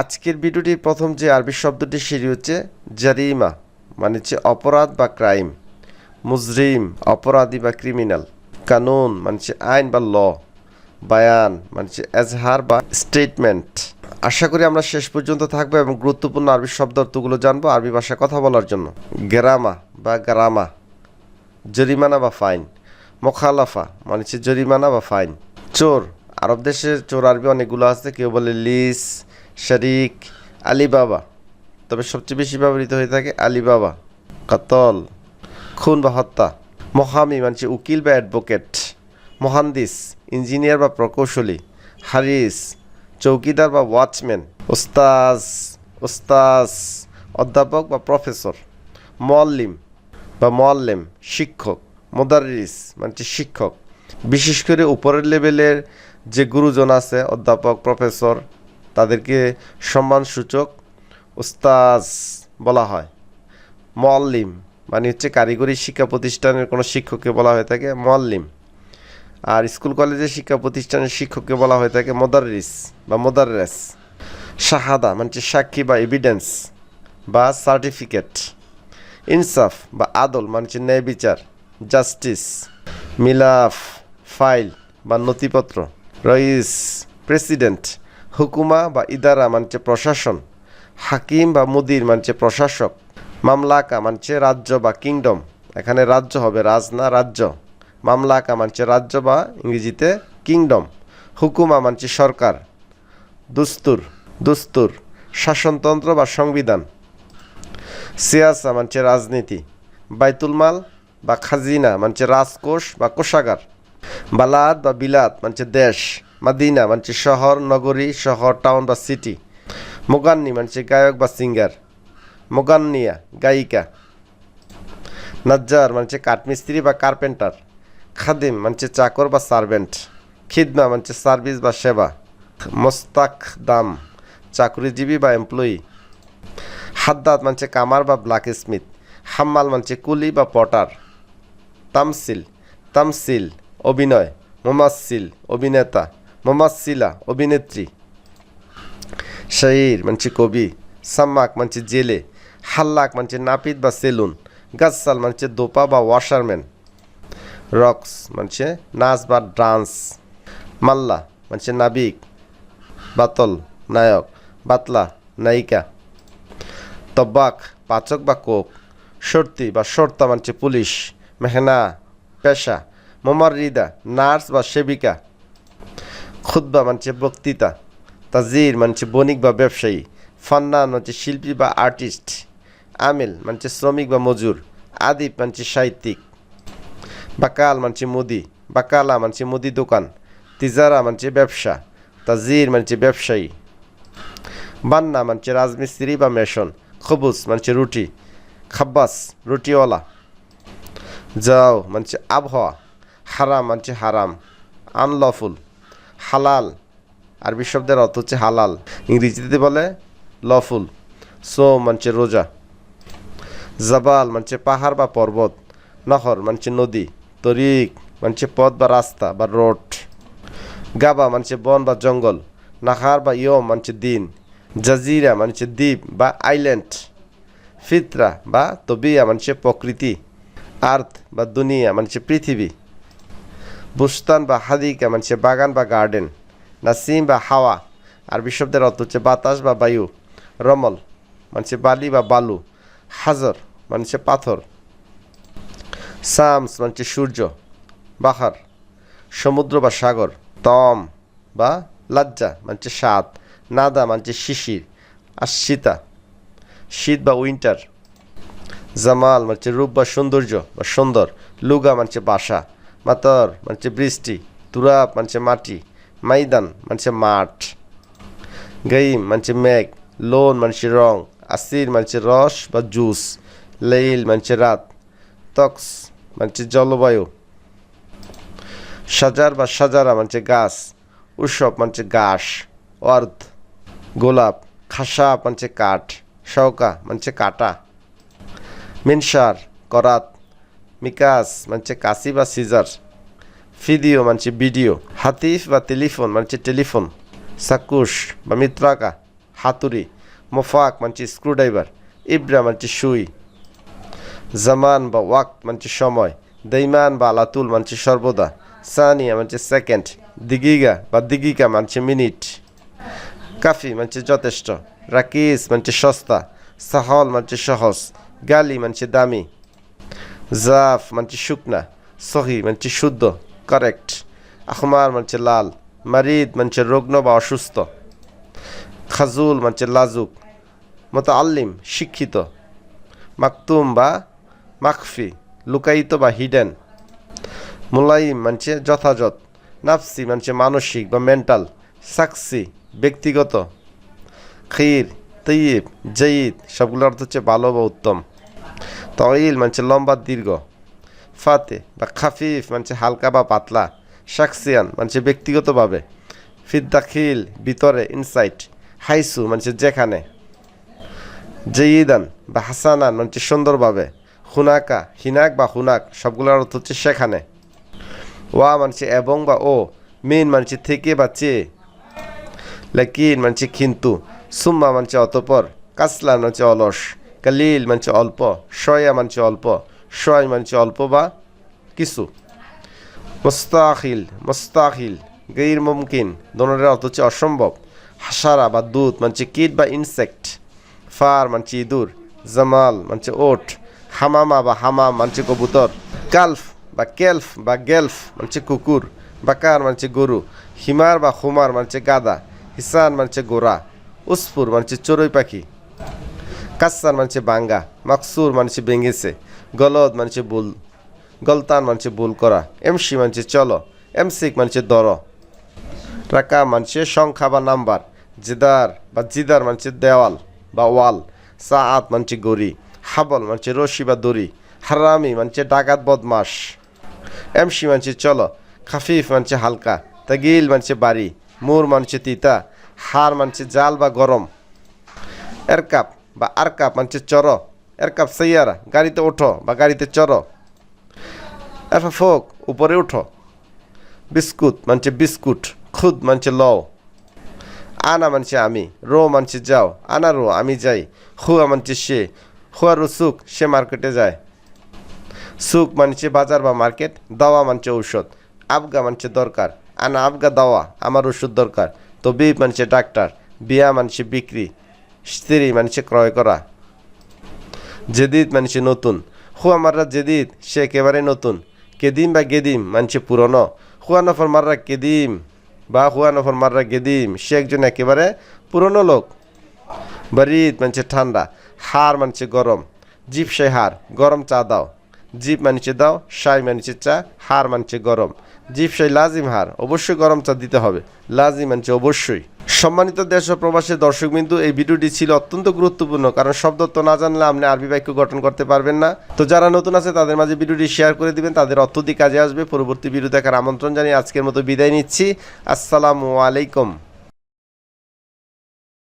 আজকের ভিডিওটির প্রথম যে আরবি শব্দটি সেটি হচ্ছে জারিমা মানে হচ্ছে অপরাধ বা ক্রাইম, মুজরিম, অপরাধী বা ক্রিমিনাল, কানুন মানে হচ্ছে আইন বা ল, বায়ান মানে হচ্ছে এজহার বা স্টেটমেন্ট। আশা করি আমরা শেষ পর্যন্ত থাকব এবং গুরুত্বপূর্ণ আরবি শব্দ অর্থগুলো জানব আরবি ভাষায় কথা বলার জন্য। গেরামা বা গ্রামা, জরিমানা বা ফাইন, মোখালাফা মানে হচ্ছে জরিমানা বা ফাইন, চোর। আরব দেশের চোর আরবি অনেকগুলো আছে, কেউ বলে লিস শরিক, আলিবাবা। তবে সবচেয়ে বেশি ব্যবহৃত হয়ে থাকে আলিবাবা, কাতল, খুন বা হত্যা। মহামি মানে উকিল বা অ্যাডভোকেট, মহান্দিস, ইঞ্জিনিয়ার বা প্রকৌশলী, হারিস, চৌকিদার বা ওয়াচম্যান, ওস্তাজ ওস্তাজ, অধ্যাপক বা প্রফেসর মল্লিম বা মোয়াল্লেম, শিক্ষক মোদারিস মানে শিক্ষক। বিশেষ করে উপরের লেভেলের যে গুরুজন আছে, অধ্যাপক, প্রফেসর তাদেরকে সম্মানসূচক উস্তাজ বলা হয়। মোয়াল্লিম মানে হচ্ছে কারিগরি শিক্ষা প্রতিষ্ঠানের কোনো শিক্ষককে বলা হয়ে থাকে মোয়াল্লিম আর স্কুল, কলেজের শিক্ষা প্রতিষ্ঠানের শিক্ষককে বলা হয়ে থাকে মোদারিস বা মোদারেস শাহাদা মানে হচ্ছে সাক্ষী বা এভিডেন্স বা সার্টিফিকেট ইনসাফ বা আদল মানে হচ্ছে ন্যায় বিচার জাস্টিস মিলাফ ফাইল বা নথিপত্র। রইস প্রেসিডেন্ট হুকুমা বা ইদারা মানছে প্রশাসন, হাকিম বা মুদির মানছে প্রশাসক, মামলাকা মানছে রাজ্য বা কিংডম। এখানে রাজ্য হবে রাজ না রাজ্য। মামলাকা মানছে রাজ্য বা ইংরেজিতে কিংডম। হুকুমা মানছে সরকার। দুস্তুর দুস্তুর, শাসনতন্ত্র বা সংবিধান। সিয়াসা মানছে রাজনীতি। বাইতুল মাল বা খাজিনা মানছে রাজকোষ বা কোষাগার। বালাদ বা বিলাত মানছে দেশ। মাদিনা, মানছে শহর, নগরী, শহর টাউন বা সিটি মোগান্নি, মানছে গায়ক বা সিঙ্গার মোগান্নিয়া, গায়িকা। নাজ্জার, মানছে কাঠমিস্ত্রি বা কার্পেন্টার খাদিম, মানছে চাকর বা সার্ভেন্ট খিদমা, মানছে সার্ভিস বা সেবা। মোস্তাক দাম, চাকরিজীবী বা এমপ্লয়ি হাদ্দাত মানছে কামার বা ব্ল্যাক স্মিথ হাম্মাল, মানছে কুলি বা পটার তামসিল তামসিল, অভিনয়। মোমাসিল অভিনেতা। মোমাসিলা অভিনেত্রী শাইর মানছে কবি সাম্মাক মানছে জেলে হাল্লাক মানছে নাপিত বা সেলুন গাছসাল মানছে দোপা বা ওয়াশারম্যান রক্স মানছে নাচ বা ডান্স মাল্লা মানছে নাবিক বাতল নায়ক বাতলা নায়িকা তব্বাক পাচক বা কোক সর্তি বা সর্তা মানছে পুলিশ মেহনা পেশা মোমারিদা নার্স বা সেবিকা খুদ্া মানছে বক্তৃতা, তাজির মানছে বণিক বা ব্যবসায়ী, ফান্নান মানছে শিল্পী বা আর্টিস্ট, আমিল মানছে শ্রমিক বা মজুর আদিপ মানছে সাহিত্যিক, বাকাল মানছে মুদি, বাকালা মানছে মুদি দোকান, তিজারা মানছে ব্যবসা, তাজির মানছে ব্যবসায়ী, বান্না মানছে রাজমিস্ত্রি বা মেশন, খবুস মানছে রুটি, খাব্বাস রুটিওয়ালা, যাও মানছে আবহাওয়া, হারাম মানছে হারাম, আনলফুল। হালাল। আরবি শব্দের অর্থ হচ্ছে হালাল। ইংরেজিতে বলে লফুল সো মানছে রোজা, জাবাল মানছে পাহাড় বা পর্বত, নহর মানছে নদী, তরিক মানছে পথ বা রাস্তা বা রোড, গাবা মানছে বন বা জঙ্গল, নাহার বা ইয়ম মানছে দিন, জাজিরা মানছে দ্বীপ বা আইল্যান্ড ফিতরা বা তবিয়া মানছে প্রকৃতি, আর্থ বা দুনিয়া মানছে পৃথিবী। বুস্তান বা হাদিকা মানছে বাগান বা গার্ডেন নাসিম বা হাওয়া, আরবি শব্দের অর্থ হচ্ছে বাতাস বা বায়ু, রমল মানছে বালি বা বালু, হাজর মানছে পাথর সামস মানছে সূর্য, বাহার, সমুদ্র বা সাগর, তম বা লজ্জা মানছে সাত নাদা মানছে শিশির আর শীতা শীত বা উইন্টার জামাল মানছে রূপ বা সৌন্দর্য বা সুন্দর, লুগা মানছে বাসা মাতর মানছে বৃষ্টি, তুরাব, মানছে মাটি মাইদান মানছে মাঠ গাইম মানছে মেঘ, লোন, মানছে রং, আসির, মানছে রস বা জুস, লেইল, মানছে রাত, তক্স, মানছে জলবায়ু, সাজার বা সাজারা, মানছে গাছ, উৎসব, মানছে ঘাস, অর্ধ, গোলাপ, খাসা, মানছে কাঠ শৌকা মানছে কাটা, মিনসার, করাত মিকাস, মানছে কাশি বা সিজার ফিদিও মানছে ভিডিও, হাতিফ বা টেলিফোন মানছে টেলিফোন, সাকুশ বা মিত্রাকা, হাতুড়ি, মোফাক মানছে স্ক্রুড্রাইভার, ইব্রা মানছে সুই, জামান বা ওয়াক মানছে সময় দৈমান বা আলাতুল মানছে সর্বদা, সানিয়া মানছে সেকেন্ড, দিগিগা বা দিগিকা মানছে মিনিট, কাফি মানছে যথেষ্ট, রাকিস মানছে সস্তা, সাহল মানছে সহজ, গালি মানছে দামি জাফ মানছে শুকনা সহি মানছে শুদ্ধ কারেক্ট আহমার মানছে লাল মারিদ মানছে রগ্ন বা অসুস্থ খাজুল মানছে লাজুক মতো আল্লিম শিক্ষিত মাকতুম বা মাকফি লুকায়িত বা হিডেন মুলাইম মানছে যথাযথ নাফসি মানছে মানসিক বা মেন্টাল সাকসি ব্যক্তিগত. খির তৈব জয়ীদ সবগুলোর অর্থ হচ্ছে ভালো বা উত্তম। তইল মানছে লম্বা দীর্ঘ। ফাতে বা খাফিফ মানছে হালকা বা পাতলা। শাকসিয়ান মানছে ব্যক্তিগতভাবে। ফিদ্দাখিল ভিতরে ইনসাইট হাইসু মানছে যেখানে। জেইদান বা হাসানান মানছে সুন্দরভাবে। হুনাকা, হিনাক বা হুনাক, সবগুলোর অর্থ হচ্ছে সেখানে। ওয়া মানছে এবং বা ও, মিন মানছে থেকে বা চেয়ে লেকিন মানছে কিন্তু। সুম্মা মানছে অতপর। কাসলান মানছে অলস। কালিল মানছে অল্প, শয়া মানছে অল্প, শয় মানছে অল্প বা কিছু। মোস্তাখিল মোস্তাখিল, গৈর মুমকিন অর্থ হচ্ছে অসম্ভব। হাসারা বা দুধ মানছে কিট বা ইনসেক্ট ফার মানছে ইঁদুর, জামাল মানছে ওট, হামামা বা হামাম মানছে কবুতর, কালফ বা কেলফ বা গেলফ মানছে কুকুর, বাকার মানছে গরু, হিমার বা হুমার মানছে গাদা, হিসান মানছে গোরা, উসফুর মানছে চড়ুই পাখি। কাসার মানছে বাঙ্গা, মাকসুর মানছে ভেঙেছে, গলদ মানছে বুল গলতান মানছে বুল করা, এমসি মানছে চলো, এমসিক মানছে দর। রাকা মানছে সংখ্যা বা নাম্বার, জিদার বা জিদার মানছে দেওয়াল বা ওয়াল, সাআত মানছে গড়ি, হাবল মানছে রশি বা দড়ি, হারামি মানছে ডাকাত বদমাস এমসি মানছে চলো, খাফিফ মানছে হালকা, তাগিল মানছে বাড়ি, মুর মানছে তিতা, হার মানছে জাল বা গরম। এরকাপ বা আরকাপ মানছে চর এরকাপ সৈয়ারা গাড়িতে ওঠো বা গাড়িতে চর এরপর ফোক উপরে উঠো বিস্কুট মানছে বিস্কুট খুদ মানছে লও আনা মানছে আমি রো মানছে যাও আনা রো আমি যাই হুয়া মানছে সে হুয়া সুখ সে মার্কেটে যায় সুখ মানছে বাজার বা মার্কেট দাওয়া মানছে ঔষধ আবগা মানছে দরকার আনা আবগা দাওয়া আমার ওষুধ দরকার তো বি মানছে ডাক্তার বিয়া মানছে বিক্রি স্ত্রী মানছে ক্রয় করা। জেদিদ মানছে নতুন। হুয়া মাররা জেদিদ, সে একেবারে নতুন। কেদিম বা গেদিম মানছে পুরনো। হুয়া নফর মাররা কেদিম বা হুয়া নফর মাররা গেদিম, সে একজন একেবারে পুরনো লোক। বারিদ মানছে ঠান্ডা হার মানছে গরম। জিপ সে হার গরম চা দাও। জিপ মানছে দাও, সাই মানছে চা হার মানছে গরম। জিপ সাই লাজিম হার অবশ্যই গরম চা দিতে হবে। লাজিম মানছে অবশ্যই। সম্মানিত দেশ ও প্রবাসী দর্শকবিন্দু, এই ভিডিওটি ছিল অত্যন্ত গুরুত্বপূর্ণ, কারণ শব্দ তো না জানলে আপনি আরবি বাক্য গঠন করতে পারবেন না। তো যারা নতুন আছে, তাদের মাঝে ভিডিওটি শেয়ার করে দিবেন, তাদের অত্যধিক কাজে আসবে। পরবর্তী ভিডিও দেখার আমন্ত্রণ জানিয়ে আজকের মতো বিদায় নিচ্ছি। আসসালামু আলাইকুম।